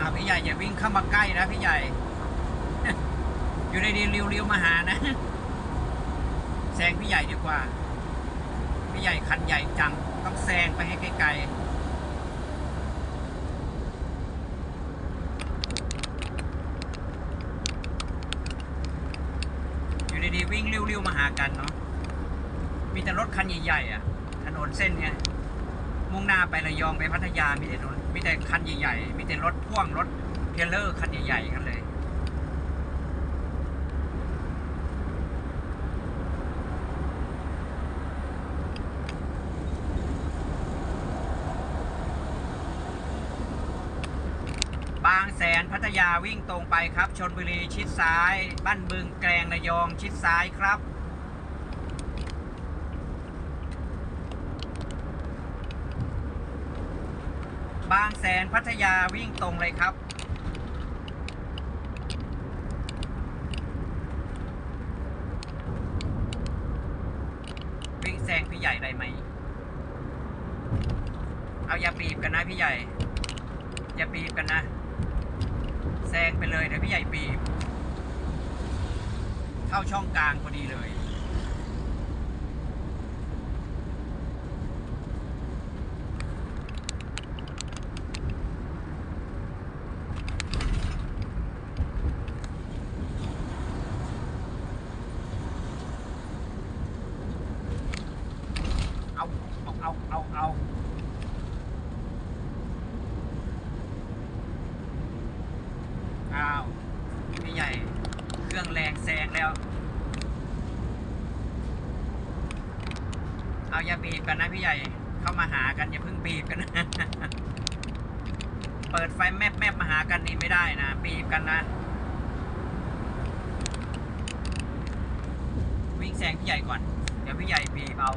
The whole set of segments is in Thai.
อ่าพี่ใหญ่อย่าวิ่งเข้ามาใกล้นะพี่ใหญ่ อยู่ในดีเรียวๆมาหานะแซงพี่ใหญ่ดีกว่า พี่ใหญ่คันใหญ่จังต้องแซงไปให้ไกลๆอยู่ดีๆวิ่งเร็วๆมาหากันเนาะมีแต่รถคันใหญ่ๆอะ ถนนเส้นเนี้ย มุ่งหน้าไประยองไปพัทยามีแต่รถมีแต่คันใหญ่ๆมีแต่รถพ่วงรถเทรลเลอร์คันใหญ่ๆกันเลยบางแสนพัทยาวิ่งตรงไปครับชนบุรีชิดซ้าย บ้านบึงแกลงระยองชิดซ้ายครับ บางแสนพัทยาวิ่งตรงเลยครับ วิ่งแซงพี่ใหญ่ได้ไหม เอาอย่าปีบกันนะพี่ใหญ่ อย่าปีบกันนะ แซงไปเลยเดี๋ยวพี่ใหญ่ปีบ เข้าช่องกลางพอดีเลย เอา เอา เอา เอา เอาาพี่ใหญ่ เครื่องแรงแซงแล้ว เอาอย่าบีบกันนะพี่ใหญ่ เข้ามาหากันอย่าเพิ่งบีบกันนะ เปิดไฟแมบแมบมาหากันนี่ไม่ได้นะ บีบกันนะ วิ่งแซงพี่ใหญ่ก่อน เดี๋ยวพี่ใหญ่บีบเอา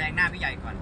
แซงหน้าพี่ใหญ่ก่อน